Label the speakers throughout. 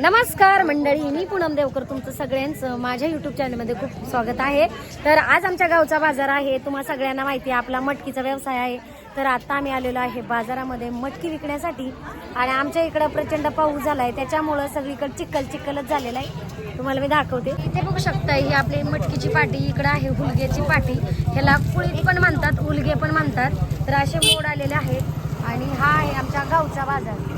Speaker 1: नमस्कार मंडळी मी पूनम देवकर तुमचं सगळ्यांचं. माझ्या युट्यूब चॅनलमध्ये खूप स्वागत आहे. तर आज आमच्या गावचा बाजार आहे. तुम्हाला सगळ्यांना माहिती आहे आपला मटकीचा व्यवसाय आहे. तर आता आम्ही आलेलो आहे बाजारामध्ये मटकी विकण्यासाठी. आणि आमच्या इकडं प्रचंड पाऊस झाला आहे त्याच्यामुळं सगळीकडे चिखल चिखलच झालेला आहे. तुम्हाला मी दाखवते. इथे बघू शकता ही आपली मटकीची पाटी इकडं आहे हुलग्याची पाटी. ह्याला कुळीत पण म्हणतात हुलगे पण म्हणतात. तर असे मोड आलेले आहेत. आणि हा आहे आमच्या गावचा बाजार.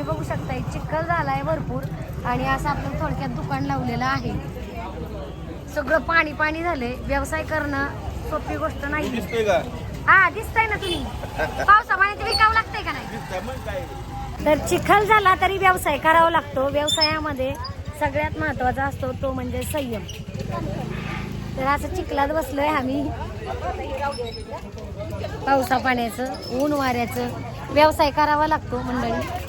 Speaker 1: तुम्ही बघू शकता चिखल झाला आहे भरपूर आणि असं आपलं थोडक्यात दुकान लावलेलं आहे. सगळं पाणी पाणी झालंय. व्यवसाय करणं सोपी गोष्ट नाही. हा दिसतंय ना तुम्ही. पावसापाण्यात विकावं लागतंय का नाही? तर चिखल झाला तरी व्यवसाय करावा लागतो. व्यवसायामध्ये सगळ्यात महत्त्वाचा असतो तो म्हणजे संयम. तर असं चिखलात बसलोय आम्ही. पावसा पाण्याचं ऊन वाऱ्याचं व्यवसाय करावा लागतो मंडळी.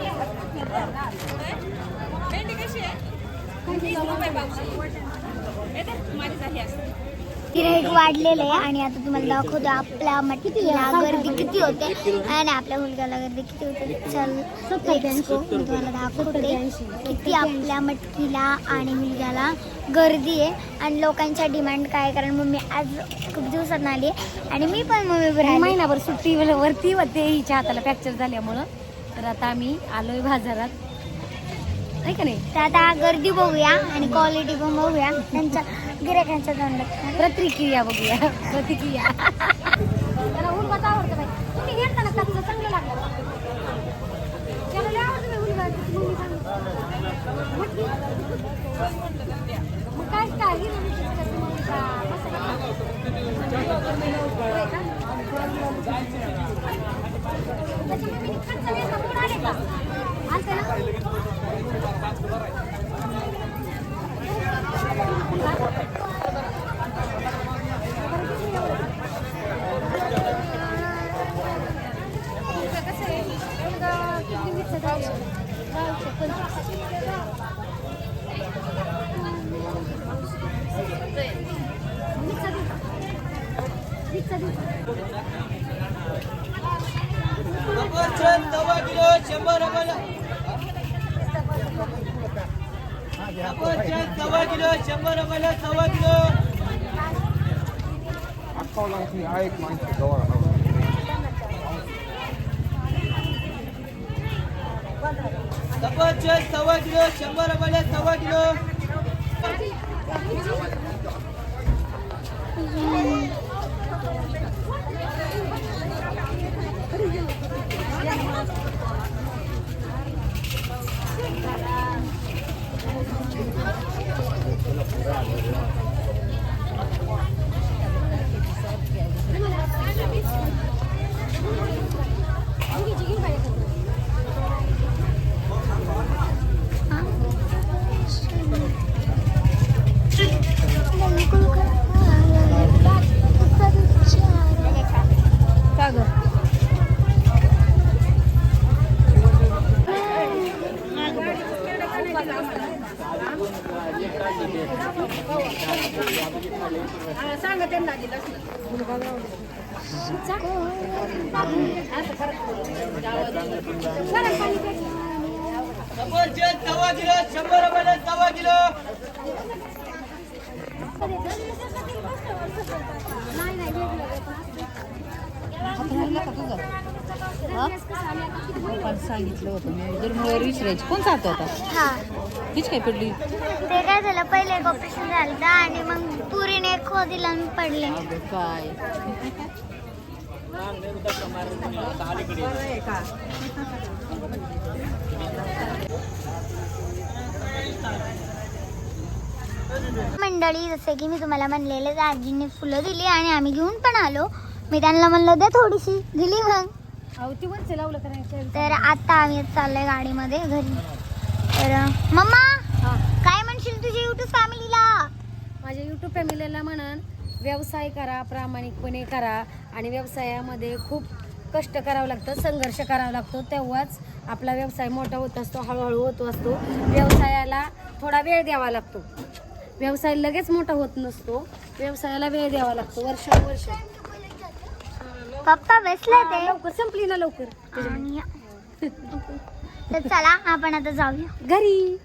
Speaker 2: गिराईक वाढलेलं आहे. आणि आता तुम्हाला दाखवतो आपल्या मटकीला गर्दी किती होते आणि आपल्या मुलग्याला गर्दी किती होते. चल मी तुम्हाला दाखवते किती आपल्या मटकीला आणि मुलग्याला गर्दी आहे. आणि लोकांचा डिमांड काय कारण मम्मी आज खूप दिवसात आली आहे. आणि मी पण मम्मी
Speaker 1: महिनाभर सुट्टी वरती होते. हिच्या हाताला फ्रॅक्चर झाल्यामुळं. तर आता आम्ही आलोय बाजारात. नाही का नाही?
Speaker 2: तर आता गर्दी बघूया आणि क्वालिटी पण बघूया. त्यांच्या गिरायकांच्या तोंडात
Speaker 1: प्रतिक्रिया बघूया. प्रतिक्रिया. त्याला हुलगाच आवडतं बाई. तुम्ही घेता ना चांगलं लागलं त्याला लय आवडतं बाई मम्मी मग काय काय? मसाला? होय का? त्याची मम्मीने कच्चा वेगळा मोड आले का? आलते ना?
Speaker 3: सफरचंद सव्वा किलो शंभर रुपयाला सव्वा किलो शंभर रुपयाला सव्वा किलो सफरचंद सव्वा किलो शंभर रुपयाला सव्वा किलो
Speaker 1: का सांगा
Speaker 3: त्यांना सव्वा किलो शंभर रुपयाला सव्वा किलो नाही नाही
Speaker 4: सांगितलं होतं मी. दुर्मिळवर विसरायची कोण आता?
Speaker 2: हा.
Speaker 4: हीच काय पडली?
Speaker 2: ते काय झालं पहिले एक ऑपरेशन झालं होतं आणि मग पुरीने खो दिला आणि पडले.
Speaker 4: अगं काय?
Speaker 2: मंडळी जसे की मी तुम्हाला म्हणलेलं आजीने फुलं दिली आणि आम्ही घेऊन पण आलो. मी त्यांना म्हणलं द्या थोडीशी दिली मग.
Speaker 1: वरचं लावलं?
Speaker 2: तर आता आम्ही चाललोय गाडीमध्ये घरी. तर मम्मा. काय म्हणशील तुझ्या युट्यूब फॅमिलीला
Speaker 1: माझ्या युट्यूब फॅमिलीला म्हणन व्यवसाय करा प्रामाणिकपणे करा आणि व्यवसायामध्ये खूप कष्ट करावं लागतं संघर्ष करावा लागतो. तेव्हाच आपला व्यवसाय मोठा होत असतो हळूहळू होत असतो. व्यवसायाला थोडा वेळ द्यावा लागतो. व्यवसाय लगेच मोठा होत नसतो. व्यवसायाला वेळ द्यावा लागतो वर्षानुवर्ष.
Speaker 2: पप्पा बसले ते.
Speaker 1: लवकर संपली ना लवकर.
Speaker 2: आणि तर चला आपण आता जाऊया.
Speaker 1: घरी.